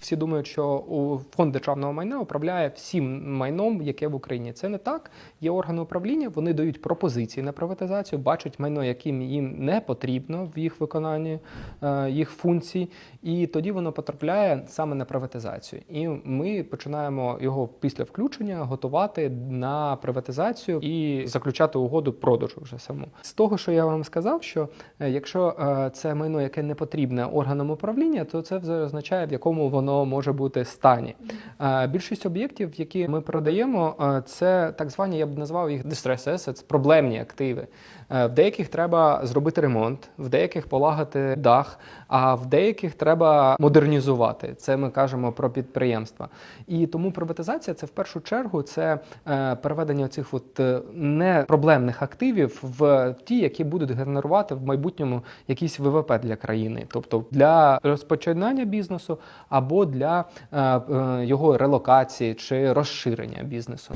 Всі думають, що у фонд державного майна управляє всім майном, яке в Україні. Це не так. Є органи управління, вони дають пропозиції на приватизацію, бачать майно, яким їм не потрібно в їх виконанні е, їх функцій, і тоді воно потрапляє саме на приватизацію. І ми починаємо його після включення готувати на приватизацію і заключати угоду продажу вже саму. З того, що я вам сказав, що е, якщо е, це майно, яке не потрібне органам управління, то це вже означає, в якому воно може бути стані. Е, Більшість об'єктів, які ми продаємо, е, це так звані, я б назвав їх distress assets, проблемні активи. Е, В деяких треба зробити ремонт, в деяких полагати дах, а в деяких треба модернізувати. Це ми кажемо про підприємства. І тому приватизація це в першу чергу це переведення цих от непроблемних активів в ті, які будуть генерувати в майбутньому якийсь ВВП для країни, тобто для розпочинання бізнесу або для е, е, його релокації чи розширення бізнесу.